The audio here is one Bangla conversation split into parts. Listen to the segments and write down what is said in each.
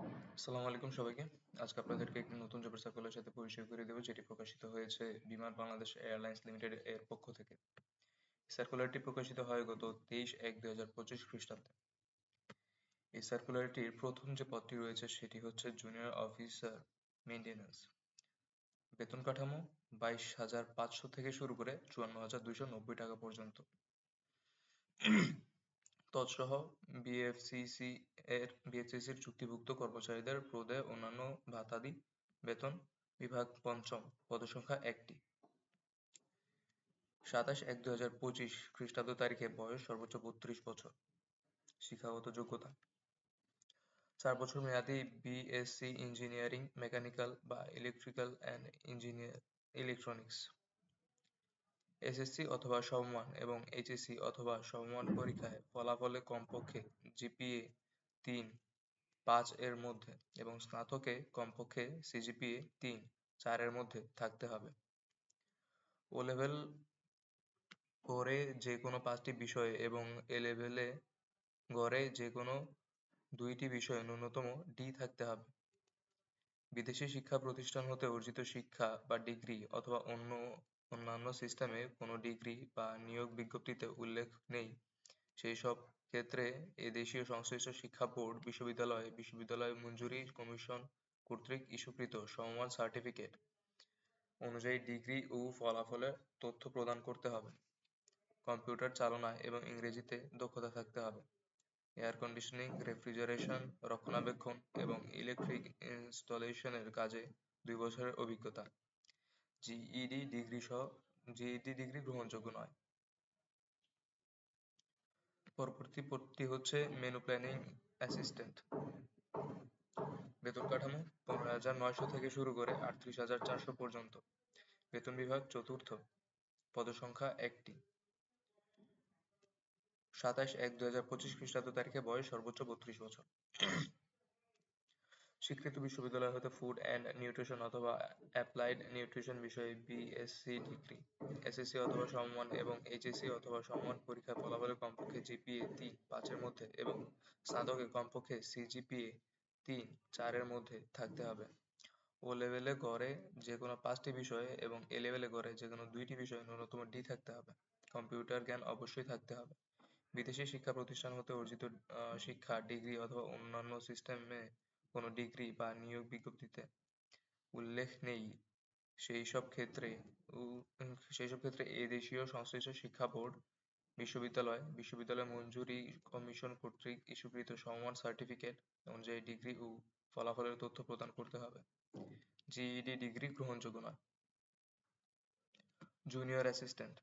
আসসালামু আলাইকুম সবাইকে। আজকে আপনাদেরকে একটি নতুন জবের সার্কুলারের সাথে পরিচয় করে দেবো, যেটি প্রকাশিত হয়েছে বিমান বাংলাদেশ এয়ারলাইন্স লিমিটেড এর পক্ষ থেকে। সার্কুলারটি প্রকাশিত হয় গত তেইশ এক দুই হাজার পঁচিশ খ্রিস্টাব্দে। এই সার্কুলারটির প্রথম যে পদটি রয়েছে, সেটি হচ্ছে জুনিয়র অফিসার মেনটেন্যান্স বেতন কাঠামো বাইশ হাজার পাঁচশো থেকে শুরু করে চুয়ান্ন হাজার দুইশো নব্বই টাকা পর্যন্ত। তৎসহ বিএফসিসি এর বিএফসিসির চুক্তিভুক্ত কর্মচারীদের প্রদে অন্যান্য ভাতাদি বেতন বিভাগ পঞ্চম পদসংখ্যা একটি। সাতাশ এক দুই হাজার পঁচিশ খ্রিস্টাব্দ তারিখে বয়স সর্বোচ্চ বত্রিশ বছর। শিক্ষাগত যোগ্যতা। চার বছর মেয়াদি বিএসসি ইঞ্জিনিয়ারিং মেকানিক্যাল বা electrical and engineer electronics SSC অথবা সমমান এবং এইচএসসি অথবা সমমান পরীক্ষায় ফলাফলে কমপক্ষে জিপিএ তিন, পাঁচ এর মধ্যে এবং স্নাতকে কমপক্ষে সিজিপিএ তিন চারের মধ্যে থাকতে হবে। ও লেভেল করে যে কোনো পাঁচটি বিষয়ে এবং এ লেভেলে গড়ে যে কোনো দুইটি বিষয়ে ন্যূনতম ডি থাকতে হবে। বিদেশি শিক্ষা প্রতিষ্ঠান হতে অর্জিত শিক্ষা বা ডিগ্রি অথবা অন্য অন্যান্য সিস্টেমে কোনো ডিগ্রি বা নিয়োগ বিজ্ঞপ্তিতে উল্লেখ নেই। সেই সব ক্ষেত্রে এ দেশীয় সংশ্লিষ্ট শিক্ষা বোর্ড, বিশ্ববিদ্যালয় বিশ্ববিদ্যালয় মঞ্জুরি কমিশন কর্তৃক ইস্যুকৃত সমমান সার্টিফিকেট অনুযায়ী ডিগ্রি ও ফলাফলের তথ্য প্রদান করতে হবে। কম্পিউটার চালনায় এবং ইংরেজিতে দক্ষতা থাকতে হবে। এয়ার কন্ডিশনিং, রেফ্রিজারেশন, রক্ষণাবেক্ষণ এবং ইলেকট্রিক ইনস্টলেশনের কাজে দুই বছরের অভিজ্ঞতা। জিইডি ডিগ্রি সহ জিইডি ডিগ্রি গ্রহণযোগ্য নয়। পরবর্তী পদটি হচ্ছে মেনু প্ল্যানিং অ্যাসিস্ট্যান্ট বেতন কাঠামো পনেরো হাজার নয়শো থেকে শুরু করে আটত্রিশ হাজার চারশো পর্যন্ত। বেতন বিভাগ চতুর্থ, পদসংখ্যা একটি। সাতাশ এক দুই হাজার পঁচিশ খ্রিস্টাব্দ তারিখে বয়স সর্বোচ্চ বত্রিশ বছর। স্বীকৃত বিশ্ববিদ্যালয় হতে ফুড অ্যান্ড নিউট্রিশন অথবা অ্যাপ্লাইড নিউট্রিশন বিষয়ে বিএসসি ডিগ্রি এসএসসি অথবা সমমান এবং এইচএসসি অথবা সমমান পরীক্ষার ফলাফলে কমপক্ষে জিপিএ তিন পাঁচের মধ্যে এবং স্নাতকে কমপক্ষে সিজিপিএ তিন চারের মধ্যে থাকতে হবে। ও লেভেলে গড়ে যে কোনো পাঁচটি বিষয়ে এবং এ লেভেলে গড়ে যে কোনো দুইটি বিষয়ে ন্যূনতম ডি থাকতে হবে। কম্পিউটার জ্ঞান অবশ্যই থাকতে হবে। বিদেশি শিক্ষা প্রতিষ্ঠান হতে অর্জিত শিক্ষা, ডিগ্রি অথবা অন্যান্য সিস্টেমে কোনো ডিগ্রি বা নিয়োগ বিজ্ঞপ্তিতে উল্লেখ নেই। সেই সব ক্ষেত্রে সেই সব ক্ষেত্রে এ দেশীয় সংশ্লিষ্ট শিক্ষা বোর্ড, বিশ্ববিদ্যালয় বিশ্ববিদ্যালয় মঞ্জুরি কমিশন কর্তৃক ইস্যুকৃত সমমান সার্টিফিকেট অনুযায়ী ডিগ্রি ও ফলাফলের তথ্য প্রদান করতে হবে। জিইডি ডিগ্রি গ্রহণযোগ্য নয়। Junior assistant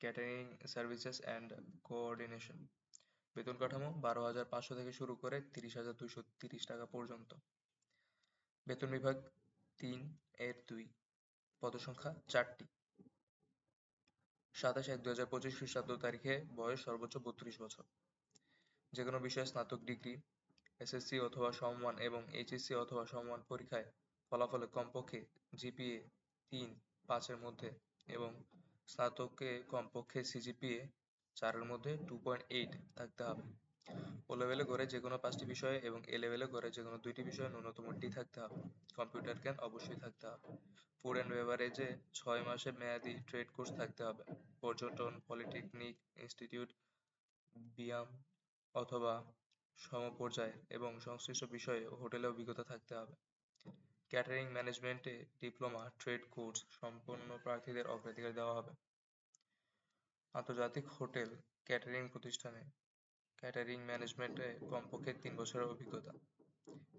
catering services and coordination বেতন কাঠামো বারো হাজার পাঁচশো থেকে শুরু করে তিরিশ হাজার দুইশো তিরিশ টাকা পর্যন্ত। বেতন বিভাগ তিন এর দুই। পদসংখ্যা চারটি। সাতাশ এক দু হাজার পঁচিশ খ্রিস্টাব্দ তারিখে বয়স সর্বোচ্চ বত্রিশ বছর। যে কোনো বিষয়ে স্নাতক ডিগ্রি, এসএসসি অথবা সমমান এবং এইচএসসি অথবা সমমান পরীক্ষায় ফলাফলে কমপক্ষে জিপিএ তিন পাঁচের মধ্যে এবং স্নাতকে কমপক্ষে সিজিপিএ চারের মধ্যে টু পয়েন্ট এইট থাকতে হবে। ও লেভেলে গড়ে যে কোনো পাঁচটি বিষয়ে এবং এ লেভেলে গড়ে যে কোনো দুইটি বিষয়ে ন্যূনতম ডি থাকতে হবে। কম্পিউটার জ্ঞান অবশ্যই থাকতে হবে। ফুড অ্যান্ড বেভারেজে ছয় মাসের মেয়াদি ট্রেড কোর্স থাকতে হবে। পর্যটন পলিটেকনিক ইনস্টিটিউট বিয়াম অথবা সমপর্যায়ের এবং সংশ্লিষ্ট বিষয়ে হোটেলে অভিজ্ঞতা থাকতে হবে। ক্যাটারিং ম্যানেজমেন্টে ডিপ্লোমা ট্রেড কোর্স সম্পন্ন প্রার্থীদের অগ্রাধিকার দেওয়া হবে। আন্তর্জাতিক হোটেল ক্যাটারিং প্রতিষ্ঠানে। ক্যাটারিং ম্যানেজমেন্টে কমপক্ষে তিন বছরের অভিজ্ঞতা।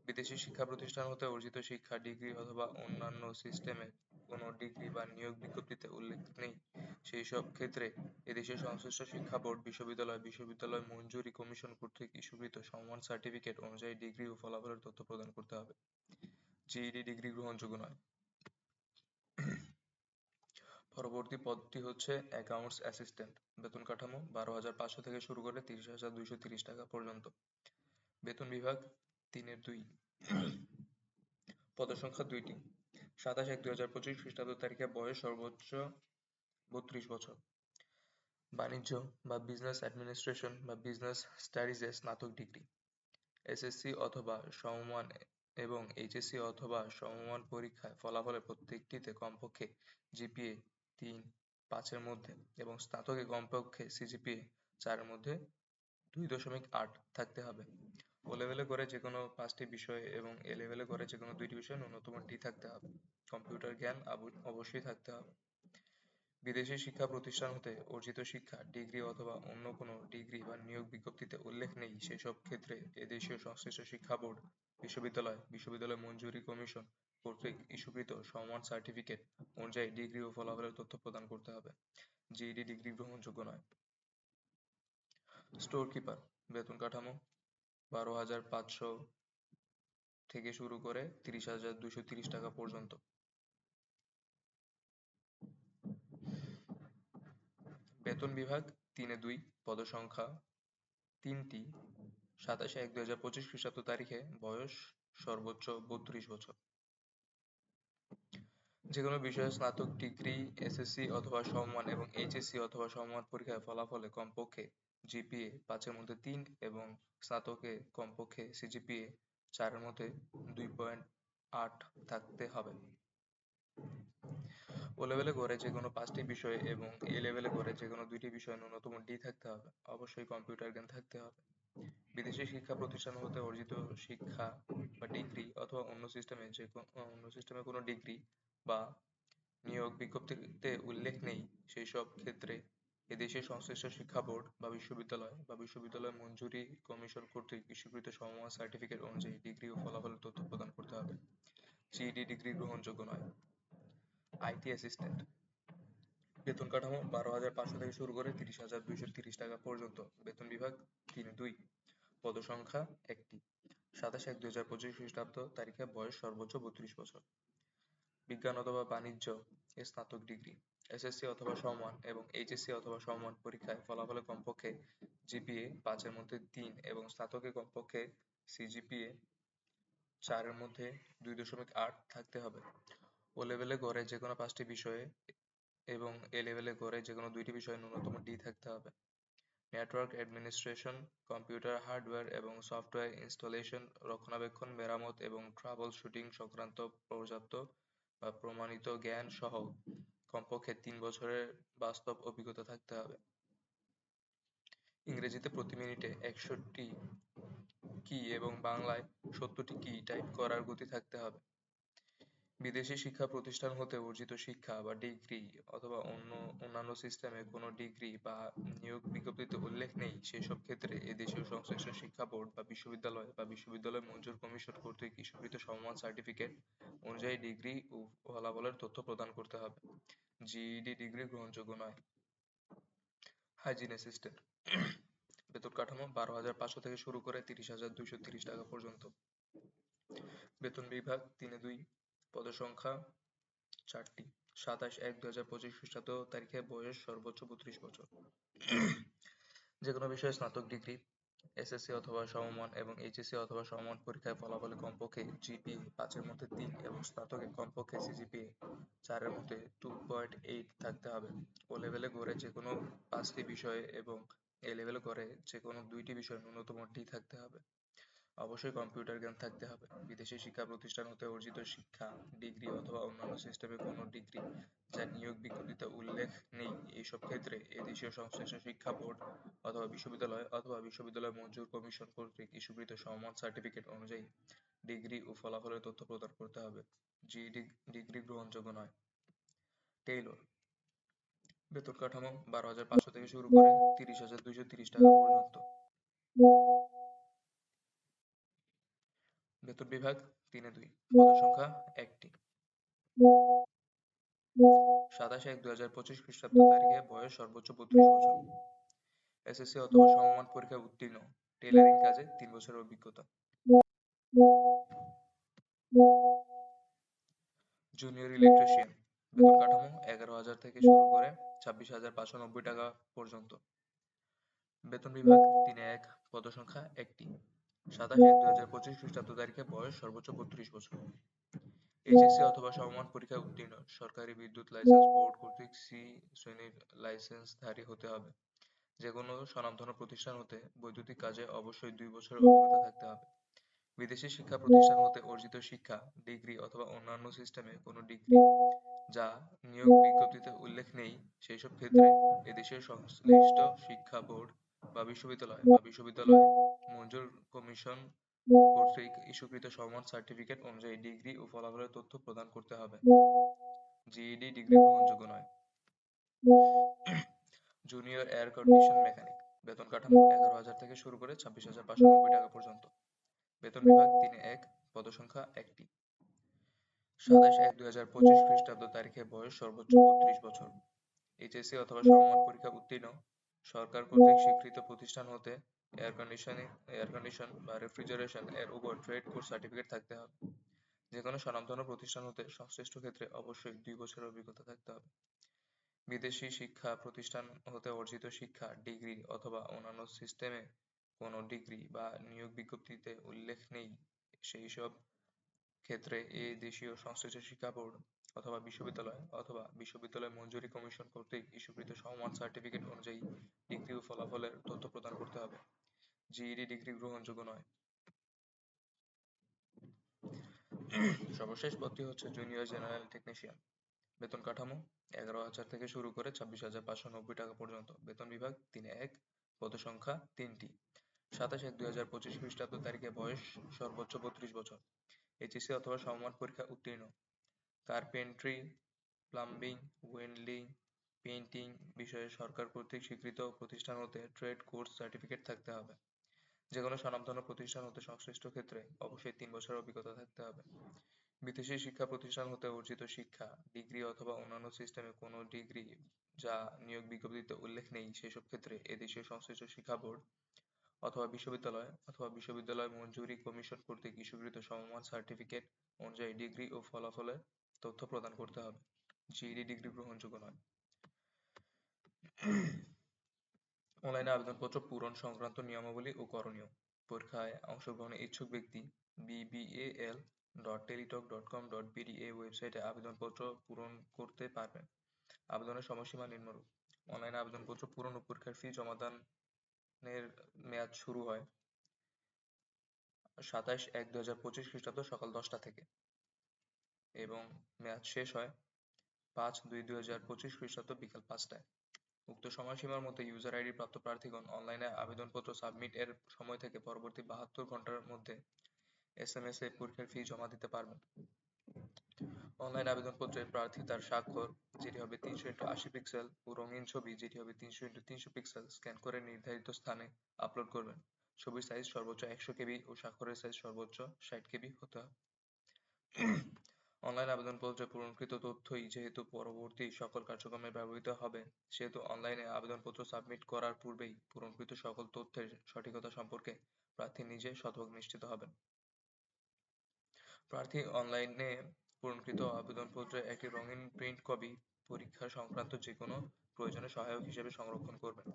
বিদেশি শিক্ষা প্রতিষ্ঠান হতে অর্জিত শিক্ষা, ডিগ্রি অথবা অন্যান্য সিস্টেমে কোনো ডিগ্রি বা নিয়োগ বিজ্ঞপ্তিতে উল্লেখ নেই। সেই সব ক্ষেত্রে এদেশের সংশ্লিষ্ট শিক্ষা বোর্ড, বিশ্ববিদ্যালয় বিশ্ববিদ্যালয় মঞ্জুরি কমিশন কর্তৃক ইস্যুকৃত সমমান সার্টিফিকেট অনুযায়ী ডিগ্রি ও ফলাফলের তথ্য প্রদান করতে হবে। জিইডি ডিগ্রি গ্রহণযোগ্য নয়। পরবর্তী পদটি হচ্ছে অ্যাকাউন্টস অ্যাসিস্ট্যান্ট বেতন কাঠামো বারো হাজার পাঁচশো থেকে শুরু করে তিরিশ হাজার দুইশো তিরিশ টাকা পর্যন্ত। বেতন বিভাগ তিনের দুই। পদসংখ্যা দুইটি। সাতাশ এক দুই হাজার পঁচিশ খ্রিস্টাব্দ তারিখে বয়স সর্বোচ্চ বত্রিশ বছর। বাণিজ্য বা বিজনেস অ্যাডমিনিস্ট্রেশন বা বিজনেস স্টাডিজে স্নাতক ডিগ্রি। এসএসসি অথবা সমমান এবং এইচএসসি অথবা সমমান পরীক্ষায় ফলাফলের প্রত্যেকটিতে কমপক্ষে জিপিএ তিন, পাঁচের মধ্যে এবং স্নাতকে কমপক্ষে সিজিপিএ চারের মধ্যে দুই দশমিক আট থাকতে হবে। ও লেভেলে করে যে কোনো পাঁচটি বিষয় এবং এ লেভেলে করে যে কোনো দুইটি বিষয়ে ন্যূনতম ডি থাকতে হবে। কম্পিউটার জ্ঞান অবশ্যই থাকতে হবে। বিদেশি শিক্ষা প্রতিষ্ঠান হতে অর্জিত শিক্ষা, ডিগ্রি অথবা অন্য কোনো ডিগ্রি বা নিয়োগ বিজ্ঞপ্তিতে উল্লেখ নেই। সেসব ক্ষেত্রে এদেশীয় সংশ্লিষ্ট শিক্ষা বোর্ড, বিশ্ববিদ্যালয় বিশ্ববিদ্যালয় মঞ্জুরি কমিশন কর্তৃক ইস্যুকৃত সমমান সার্টিফিকেট অনুযায়ী ডিগ্রি ও ফলাফলের তথ্য প্রদান করতে হবে জিইডি ডিগ্রি গ্রহণযোগ্য নয়। স্টোর কিপার বেতন কাঠামো, বারো হাজার পাঁচশো থেকে শুরু করে তিরিশ হাজার দুশো তিরিশ টাকা পর্যন্ত। বেতন বিভাগ, তিনে দুই, পদসংখ্যা, তিনটি, সাতাশে এক দুই হাজার পঁচিশ খ্রিস্টাব্দ তারিখে বয়স সর্বোচ্চ বত্রিশ বছর। যে কোনো বিষয়ে স্নাতক ডিগ্রি এসএসসি অথবা সমমান এবং এইচএসসি অথবা সমমান পরীক্ষায় ফলাফলে কমপক্ষে জিপিএ পাঁচের মধ্যে তিন এবং স্নাতকে কমপক্ষে সিজিপিএ চারের মধ্যে দুই পয়েন্ট আট থাকতে হবে। ও লেভেলে করে যে কোনো পাঁচটি বিষয় এবং এ লেভেলে করে যে কোনো দুইটি বিষয়ে ন্যূনতম ডি থাকতে হবে। অবশ্যই কম্পিউটার জ্ঞান থাকতে হবে। বিদেশি শিক্ষা প্রতিষ্ঠান হতে অর্জিত শিক্ষা বা ডিগ্রি অথবা অন্য সিস্টেমে অন্য সিস্টেমে কোনো ডিগ্রি বা নিয়োগ বিজ্ঞপ্তিতে উল্লেখ নেই, সেই সব ক্ষেত্রে এদেশের সংশ্লিষ্ট শিক্ষা বোর্ড বা বিশ্ববিদ্যালয় বা বিশ্ববিদ্যালয় মঞ্জুরি কমিশন কর্তৃক ইস্যুকৃত সমমান সার্টিফিকেট অনুযায়ী ডিগ্রি ও ফলাফলের তথ্য প্রদান করতে হবে। জিইডি ডিগ্রি গ্রহণযোগ্য নয়। আইটি অ্যাসিস্ট্যান্ট বেতন কাঠামো বারো হাজার পাঁচশো থেকে শুরু করে তিরিশ হাজার দুইশো তিরিশ টাকা পর্যন্ত। বেতন বিভাগ তিন দুই। পদসংখ্যা একটি। সাতাশ এক দুই হাজার পঁচিশ খ্রিস্টাব্দ তারিখে বয়স সর্বোচ্চ বত্রিশ বছর। বিজ্ঞান অথবা বাণিজ্য এ স্নাতক ডিগ্রি। এসএসসি অথবা সমমান এবং এইচএসসি অথবা সমমান পরীক্ষায় ফলাফলে কমপক্ষে জিপিএ পাঁচের মধ্যে তিন এবং স্নাতকে কমপক্ষে সিজিপিএ চারের মধ্যে দুই দশমিক আট থাকতে হবে। ও লেভেলে গড়ে যে কোনো পাঁচটি বিষয়ে এবং এ লেভেলে গড়ে যে কোনো দুইটি বিষয়ে ন্যূনতম ডি থাকতে হবে। নেটওয়ার্ক অ্যাডমিনিস্ট্রেশন, কম্পিউটার হার্ডওয়্যার এবং সফটওয়্যার ইনস্টলেশন, রক্ষণাবেক্ষণ, মেরামত এবং ট্রাবল শুটিং সংক্রান্ত পর্যাপ্ত বা প্রমাণিত জ্ঞান সহ কমপক্ষে তিন বছরের বাস্তব অভিজ্ঞতা থাকতে হবে। ইংরেজিতে প্রতি মিনিটে একষট্টি কি এবং বাংলায় সত্তরটি কি টাইপ করার গতি থাকতে হবে। বিদেশি শিক্ষা প্রতিষ্ঠান হতে অর্জিত শিক্ষা বা ডিগ্রি অথবা অন্য অন্যান্য সিস্টেমে কোনো ডিগ্রি বা নিয়োগ বিজ্ঞপ্তিতে উল্লেখ নেই। সেসব ক্ষেত্রে এদেশীয় সংশ্লিষ্ট শিক্ষা বোর্ড বা বিশ্ববিদ্যালয় বা বিশ্ববিদ্যালয় মঞ্জুর কমিশন কর্তৃক ইস্যুকৃত সমমান সার্টিফিকেট অনুযায়ী ডিগ্রি ও ফলাফলের তথ্য প্রদান করতে হবে। জিইডি ডিগ্রি গ্রহণযোগ্য নয়। হাইজিন অ্যাসিস্ট্যান্ট বেতন কাঠামো বারো হাজার পাঁচশো থেকে শুরু করে তিরিশ হাজার দুইশো তিরিশ টাকা পর্যন্ত। বেতন বিভাগ তিনে দুই পদসংখ্যা চারটি। সাতাশ এক দুই হাজার পঁচিশ খ্রিস্টাব্দ তারিখে বয়স সর্বোচ্চ বত্রিশ বছর। যে কোনো বিষয়ে স্নাতক ডিগ্রি এসএসসি অথবা সমমান এবং এইচএসসি অথবা সমমান পরীক্ষায় ফলাফলে কমপক্ষে জিপিএ পাঁচের মধ্যে তিন এবং স্নাতকে কমপক্ষে সিজিপিএ চারের মধ্যে টু পয়েন্ট এইট থাকতে হবে। ও লেভেলে গড়ে যে কোনো পাঁচটি বিষয়ে এবং এ লেভেলে করে যে কোনো দুইটি বিষয়ে ন্যূনতম ডি থাকতে হবে। অবশ্যই কম্পিউটার জ্ঞান থাকতে হবে। বিদেশি শিক্ষা প্রতিষ্ঠান হতে অর্জিত শিক্ষা ডিগ্রি অথবা অন্যান্য সিস্টেমে কোনো ডিগ্রি যা নিয়োগ বিজ্ঞপ্তিতে উল্লেখ নেই, এইসব ক্ষেত্রে এদেশীয় সংশ্লিষ্ট শিক্ষা বোর্ড অথবা বিশ্ববিদ্যালয় অথবা বিশ্ববিদ্যালয় মঞ্জুর কমিশন কর্তৃক ইস্যুকৃত সমমান সার্টিফিকেট অনুযায়ী ডিগ্রি ও ফলাফলের তথ্য প্রদান করতে হবে জিইডি ডিগ্রি গ্রহণযোগ্য নয়। টেইলর বেতন কাঠামো বারো হাজার পাঁচশো থেকে শুরু করে তিরিশ হাজার দুইশো তিরিশ টাকা পর্যন্ত। বেতন বিভাগ তিনে দুই পদসংখ্যা একটি। সাতাশ এক দুই হাজার পঁচিশ খ্রিস্টাব্দ তারিখে বয়স সর্বোচ্চ বত্রিশ বছর। এসএসসি অথবা সমমান পরীক্ষায় উত্তীর্ণ টেইলারিং কাজে তিন বছরের অভিজ্ঞতা। জুনিয়র ইলেকট্রিশিয়ান বেতন কাঠামো এগারো হাজার থেকে শুরু করে ছাব্বিশ হাজার পাঁচশো নব্বই টাকা পর্যন্ত। বেতন বিভাগ তিনে এক পদসংখ্যা একটি। সাতাশ এক দুই হাজার পঁচিশ খ্রিস্টাব্দ তারিখে বয়স সর্বোচ্চ বত্রিশ বছর। এইচএসসি অথবা সমমান পরীক্ষায় উত্তীর্ণ। সরকারি বিদ্যুৎ লাইসেন্স বোর্ড কর্তৃক সি শ্রেণির লাইসেন্সধারী হতে হবে। যে কোনো স্বনামধন্য প্রতিষ্ঠান হতে বৈদ্যুতিক কাজে অবশ্যই দুই বছরের অভিজ্ঞতা থাকতে হবে। বিদেশি শিক্ষা প্রতিষ্ঠান হতে অর্জিত শিক্ষা, ডিগ্রি অথবা অন্যান্য সিস্টেমে কোনো ডিগ্রি যা নিয়োগ বিজ্ঞপ্তিতে উল্লেখ নেই সেই সব ক্ষেত্রে এদেশের সংশ্লিষ্ট শিক্ষা বোর্ড বা বিশ্ববিদ্যালয় বা বিশ্ববিদ্যালয় মঞ্জুর কমিশন কর্তৃক ইস্যুকৃত সমমান সার্টিফিকেট অনুযায়ী ডিগ্রি ও ফলাফলের তথ্য প্রদান করতে হবে। জিইডি ডিগ্রি গ্রহণযোগ্য নয়। জুনিয়র এয়ার কন্ডিশন মেকানিক বেতন কাঠামো এগারো হাজার থেকে শুরু করে ছাব্বিশ হাজার পাঁচশো নব্বই টাকা পর্যন্ত। বেতন বিভাগ তিনে এক, পদসংখ্যা একটি। সাতাশ এক দুই হাজার পঁচিশ খ্রিস্টাব্দ তারিখে বয়স সর্বোচ্চ বত্রিশ বছর। এইচএসসি অথবা সমমান পরীক্ষা উত্তীর্ণ সরকার কর্তৃক স্বীকৃত প্রতিষ্ঠান হতে এয়ার কন্ডিশনিং এয়ার কন্ডিশন বা রেফ্রিজারেশন এর উপর ট্রেড কোর্স সার্টিফিকেট থাকতে হবে। যে কোনো স্বনামধন্য প্রতিষ্ঠান হতে সংশ্লিষ্ট ক্ষেত্রে অবশ্যই দুই বছরের অভিজ্ঞতা থাকতে হবে। বিদেশি শিক্ষা প্রতিষ্ঠান হতে অর্জিত শিক্ষা, ডিগ্রি অথবা অন্যান্য সিস্টেমে কোনো ডিগ্রি বা নিয়োগ বিজ্ঞপ্তিতে উল্লেখ নেই। সেই সব ক্ষেত্রে এ দেশীয় সংশ্লিষ্ট শিক্ষা বোর্ড অথবা বিশ্ববিদ্যালয় অথবা বিশ্ববিদ্যালয় মঞ্জুরি কমিশন কর্তৃক ইস্যুকৃত সমমান সার্টিফিকেট অনুযায়ী ডিগ্রি ও ফলাফলের তথ্য প্রদান করতে হবে। জিইডি ডিগ্রি গ্রহণযোগ্য নয়। সর্বশেষ পদটি হচ্ছে জুনিয়র জেনারেল টেকনিশিয়ান। বেতন কাঠামো এগারো হাজার থেকে শুরু করে ছাব্বিশ হাজার পাঁচশো নব্বই টাকা পর্যন্ত। বেতন বিভাগ তিনে এক, পদ সংখ্যা তিনটি। সাতাশ এক দুই হাজার পঁচিশ খ্রিস্টাব্দ তারিখে বয়স সর্বোচ্চ বত্রিশ বছর। এইচএসসি অথবা সমমান পরীক্ষা উত্তীর্ণ। কার্পেন্ট্রি প্লাম্বিং ওয়েল্ডিং পেইন্টিং বিষয়ে সরকার কর্তৃক স্বীকৃত প্রতিষ্ঠান হতে ট্রেড কোর্স সার্টিফিকেট থাকতে হবে। যে কোনো স্বনামধন্য প্রতিষ্ঠান হতে সংশ্লিষ্ট ক্ষেত্রে অবশ্যই তিন বছরের অভিজ্ঞতা থাকতে হবে। বিদেশি শিক্ষা প্রতিষ্ঠান হতে অর্জিত শিক্ষা, ডিগ্রি অথবা অন্যান্য সিস্টেমে কোনো ডিগ্রি যা নিয়োগ বিজ্ঞপ্তিতে উল্লেখ নেই সেসব ক্ষেত্রে এদেশের সংশ্লিষ্ট শিক্ষা বোর্ড অথবা বিশ্ববিদ্যালয় অথবা বিশ্ববিদ্যালয় মঞ্জুরি কমিশন কর্তৃক ইস্যুকৃত সমমান সার্টিফিকেট অনুযায়ী ডিগ্রি ও ফলাফলের তথ্য প্রদান করতে হবে জিইডি ডিগ্রি গ্রহণযোগ্য নয়। অনলাইনে আবেদনপত্র, পূরণ সংক্রান্ত নিয়মাবলী ও করণীয়। পরীক্ষায় অংশগ্রহণে ইচ্ছুক ব্যক্তি BBL dot Teletalk dot com dot BD এই ওয়েবসাইটে আবেদনপত্র পূরণ করতে পারবেন। আবেদনের সময়সীমা নিম্নরূপ। অনলাইনে আবেদনপত্র পূরণ ও পরীক্ষার ফি জমাদানের মেয়াদ শুরু হয় সাতাশ এক দু হাজার পঁচিশ খ্রিস্টাব্দ সকাল দশটা থেকে। এবং মেয়াদ শেষ হয় পাঁচ দুই দুই হাজার পঁচিশ খ্রিস্টাব্দ বিকাল পাঁচটায়। উক্ত সময়সীমার মধ্যে ইউজার আইডি প্রাপ্ত প্রার্থীগণ অনলাইনে আবেদনপত্র সাবমিট এর সময় থেকে পরবর্তী বাহাত্তর ঘণ্টার মধ্যে এস এম এস এ পরীক্ষার ফি জমা দিতে পারবেন। অনলাইন আবেদনপত্রে প্রার্থী তার স্বাক্ষর, যেটি হবে তিনশো ইন্টু আশি পিক্সেল ও রঙিন ছবি, যেটি হবে তিনশো ইন্টু তিনশো পিক্সেল স্ক্যান করে নির্ধারিত স্থানে আপলোড করবেন। ছবির সাইজ সর্বোচ্চ একশো কেবি ও স্বাক্ষরের সাইজ সর্বোচ্চ ষাট কেবি হতে হবে। অনলাইন আবেদনপত্রে পূরণকৃত তথ্যই যেহেতু পরবর্তী সকল কার্যক্রমে ব্যবহৃত হবে, সেহেতু অনলাইনে আবেদনপত্র সাবমিট করার পূর্বেই পূরণকৃত সকল তথ্যের সঠিকতা সম্পর্কে প্রার্থী নিজে শতভাগ নিশ্চিত হবেন। প্রার্থী অনলাইনে পূরণকৃত আবেদনপত্রের একটি রঙিন প্রিন্ট কপি পরীক্ষা সংক্রান্ত যে কোনো প্রয়োজনে সহায়ক হিসেবে সংরক্ষণ করবেন।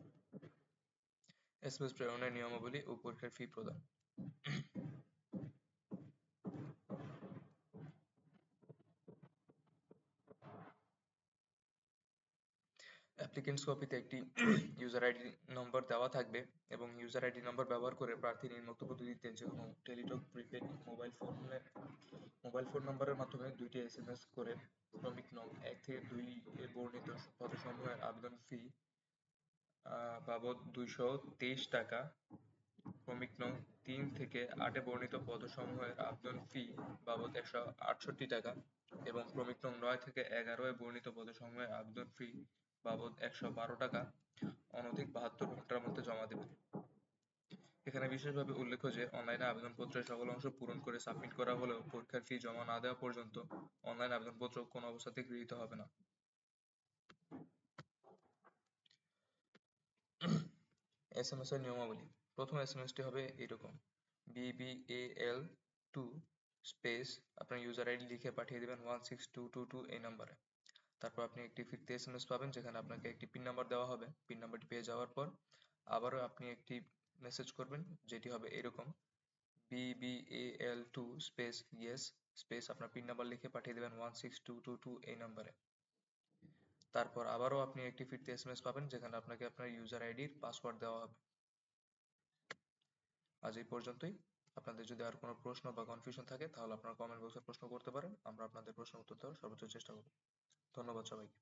এসএমএস প্রেরণের নিয়মাবলী ও পরীক্ষার ফি প্রদান। অ্যাপ্লিকেন্টস কপিতে একটি ইউজার আইডি নম্বর দেওয়া থাকবে এবং ইউজার আইডি নম্বর ব্যবহার করে প্রার্থী নিম্নোক্ত পদ্ধতিতে যে কোনো টেলিটক প্রিপেড মোবাইল ফোনে মোবাইল ফোন নম্বরের মাধ্যমে দুইটি এসএমএস করে ক্রমিক নং এক থেকে দুই এ বর্ণিত পদসমূহের আবেদন ফি বাবদ দুইশো তেইশ টাকা। ক্রমিক নং তিন থেকে আটে বর্ণিত পদসমূহের আবেদন ফি বাবদ একশো আটষট্টি টাকা এবং ক্রমিক নং নয় থেকে এগারোয় বর্ণিত পদসমূহের আবেদন ফি বাবদ একশো বারো টাকা, অনধিক বাহাত্তর ঘণ্টার মধ্যে জমা দেবেন এখানে বিশেষভাবে উল্লেখ্য যে, অনলাইনে আবেদনপত্রের সকল অংশ পূরণ করে সাবমিট করা হলেও পরীক্ষার ফি জমা না দেওয়া পর্যন্ত অনলাইন আবেদনপত্র কোনো অবস্থাতেই গৃহীত হবে না। এসএমএস এর নিয়মাবলী। প্রথম এস এম এস টি হবে এরকম। বিবিএল টু স্পেস আপনার ইউজার আইডি লিখে পাঠিয়ে দেবেন one six two two two এই নাম্বারে তারপর আপনি একটি ফিরতি এসএমএস পাবেন, যেখানে আপনাকে একটি পিন নাম্বার দেওয়া হবে। পিন নাম্বারটি পেয়ে যাওয়ার পর আবারও আপনি একটি মেসেজ করবেন, যেটি হবে এরকম BBL two space yes space আপনার পিন নাম্বার লিখে পাঠিয়ে দেবেন one six two two two এই নাম্বারে তারপর আবারও আপনি একটি ফিরতি এসএমএস পাবেন, যেখানে আপনাকে আপনার ইউজার আইডির পাসওয়ার্ড দেওয়া হবে। আজ এই পর্যন্তই। আপনাদের যদি আর কোনো প্রশ্ন বা কনফিউশন থাকে, তাহলে আপনারা কমেন্ট বক্সে প্রশ্ন করতে পারেন। আমরা আপনাদের প্রশ্নের উত্তর দেওয়ার সর্বোচ্চ চেষ্টা করব। ধন্যবাদ সবাইকে।